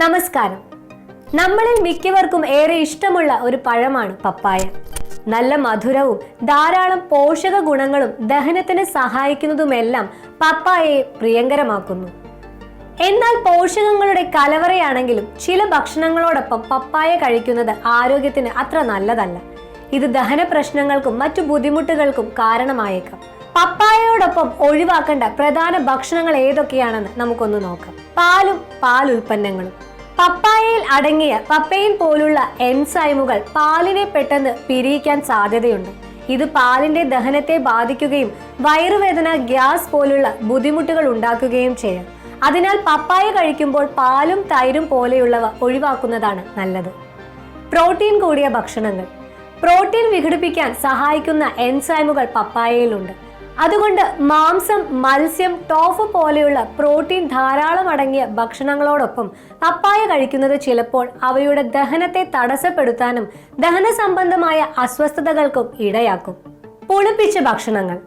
നമസ്കാരം. നമ്മളിൽ മിക്കവർക്കും ഏറെ ഇഷ്ടമുള്ള ഒരു പഴമാണ് പപ്പായ. നല്ല മധുരവും ധാരാളം പോഷക ഗുണങ്ങളും ദഹനത്തിന് സഹായിക്കുന്നതുമെല്ലാം പപ്പായയെ പ്രിയങ്കരമാക്കുന്നു. എന്നാൽ പോഷകങ്ങളുടെ കലവറയാണെങ്കിലും ചില ഭക്ഷണങ്ങളോടൊപ്പം പപ്പായ കഴിക്കുന്നത് ആരോഗ്യത്തിന് അത്ര നല്ലതല്ല. ഇത് ദഹന പ്രശ്നങ്ങൾക്കും മറ്റു ബുദ്ധിമുട്ടുകൾക്കും കാരണമായേക്കാം. പപ്പായയോടൊപ്പം ഒഴിവാക്കേണ്ട പ്രധാന ഭക്ഷണങ്ങൾ ഏതൊക്കെയാണെന്ന് നമുക്കൊന്ന് നോക്കാം. പാലും പാൽ ഉൽപ്പന്നങ്ങളും പപ്പായയിൽ അടങ്ങിയ പപ്പയിൽ പോലുള്ള എൻസൈമുകൾ പാലിനെ പെട്ടെന്ന് പിരിയിക്കാൻ സാധ്യതയുണ്ട്. ഇത് പാലിന്റെ ദഹനത്തെ ബാധിക്കുകയും വയറുവേദന ഗ്യാസ് പോലുള്ള ബുദ്ധിമുട്ടുകൾ ഉണ്ടാക്കുകയും ചെയ്യാം. അതിനാൽ പപ്പായ കഴിക്കുമ്പോൾ പാലും തൈരും പോലെയുള്ളവ ഒഴിവാക്കുന്നതാണ് നല്ലത്. പ്രോട്ടീൻ കൂടിയ ഭക്ഷണങ്ങൾ. പ്രോട്ടീൻ വിഘടിപ്പിക്കാൻ സഹായിക്കുന്ന എൻസൈമുകൾ പപ്പായയിലുണ്ട്. അതുകൊണ്ട് മാംസം മത്സ്യം ടോഫ് പോലെയുള്ള പ്രോട്ടീൻ ധാരാളം അടങ്ങിയ ഭക്ഷണങ്ങളോടൊപ്പം പപ്പായ കഴിക്കുന്നത് ചിലപ്പോൾ അവയുടെ ദഹനത്തെ തടസ്സപ്പെടുത്താനും ദഹന സംബന്ധമായ അസ്വസ്ഥതകൾക്കും ഇടയാക്കും. പുളിപ്പിച്ച ഭക്ഷണങ്ങൾ.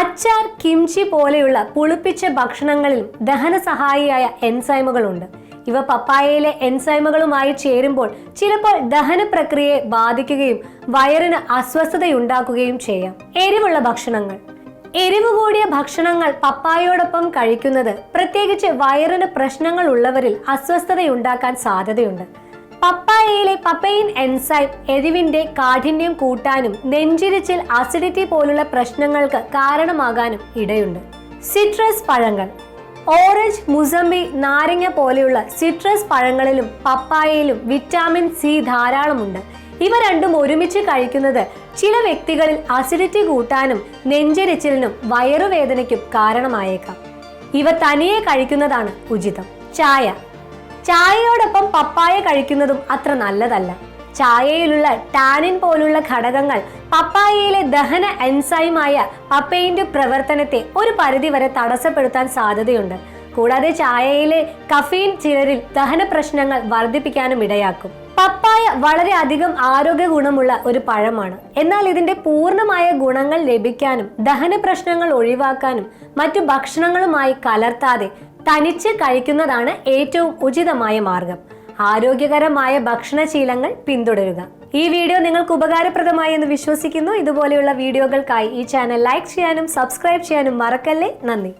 അച്ചാർ കിംചി പോലെയുള്ള പുളിപ്പിച്ച ഭക്ഷണങ്ങളിൽ ദഹന സഹായിയായ എൻസൈമുകളുണ്ട്. ഇവ പപ്പായയിലെ എൻസൈമുകളുമായി ചേരുമ്പോൾ ചിലപ്പോൾ ദഹന പ്രക്രിയയെ ബാധിക്കുകയും വയറിന് അസ്വസ്ഥതയുണ്ടാക്കുകയും ചെയ്യാം. എരിവുള്ള ഭക്ഷണങ്ങൾ. എരിവ് കൂടിയ ഭക്ഷണങ്ങൾ പപ്പായയോടൊപ്പം കഴിക്കുന്നത്. പ്രത്യേകിച്ച് വയറിന് പ്രശ്നങ്ങൾ ഉള്ളവരിൽ അസ്വസ്ഥതയുണ്ടാക്കാൻ സാധ്യതയുണ്ട്. പപ്പായയിലെ പപ്പയിൻ എൻസൈം എരിവിന്റെ കാഠിന്യം കൂട്ടാനും നെഞ്ചിരിച്ചിൽ അസിഡിറ്റി പോലുള്ള പ്രശ്നങ്ങൾക്ക് കാരണമാകാനും ഇടയുണ്ട്. സിട്രസ് പഴങ്ങൾ. ഓറഞ്ച് മുസമ്പി നാരങ്ങ പോലെയുള്ള സിട്രസ് പഴങ്ങളിലും പപ്പായയിലും വിറ്റാമിൻ സി ധാരാളമുണ്ട്. ഇവ രണ്ടും ഒരുമിച്ച് കഴിക്കുന്നത് ചില വ്യക്തികളിൽ അസിഡിറ്റി കൂട്ടാനും നെഞ്ചരിച്ചിലിനും വയറുവേദനയ്ക്കും കാരണമായേക്കാം. ഇവ തനിയെ കഴിക്കുന്നതാണ് ഉചിതം. ചായ. ചായയോടൊപ്പം പപ്പായ കഴിക്കുന്നതും അത്ര നല്ലതല്ല. ചായയിലുള്ള ടാനിൻ പോലുള്ള ഘടകങ്ങൾ പപ്പായയിലെ ദഹന എൻസൈമായ പപ്പയിന്റെ പ്രവർത്തനത്തെ ഒരു പരിധിവരെ തടസ്സപ്പെടുത്താൻ സാധ്യതയുണ്ട്. കൂടാതെ ചായയിലെ കഫീൻ ചിലരിൽ ദഹന പ്രശ്നങ്ങൾ വർദ്ധിപ്പിക്കാനും ഇടയാക്കും. പപ്പായ വളരെ അധികം ആരോഗ്യ ഗുണമുള്ള ഒരു പഴമാണ്. എന്നാൽ ഇതിന്റെ പൂർണമായ ഗുണങ്ങൾ ലഭിക്കാനും ദഹന പ്രശ്നങ്ങൾ ഒഴിവാക്കാനും മറ്റു ഭക്ഷണങ്ങളുമായി കലർത്താതെ തനിച്ച് കഴിക്കുന്നതാണ് ഏറ്റവും ഉചിതമായ മാർഗം. ആരോഗ്യകരമായ ഭക്ഷണശീലങ്ങൾ പിന്തുടരുക. ഈ വീഡിയോ നിങ്ങൾക്ക് ഉപകാരപ്രദമായി എന്ന് വിശ്വസിക്കുന്നു. ഇതുപോലെയുള്ള വീഡിയോകൾക്കായി ഈ ചാനൽ ലൈക്ക് ചെയ്യാനും സബ്സ്ക്രൈബ് ചെയ്യാനും മറക്കല്ലേ? നന്ദി.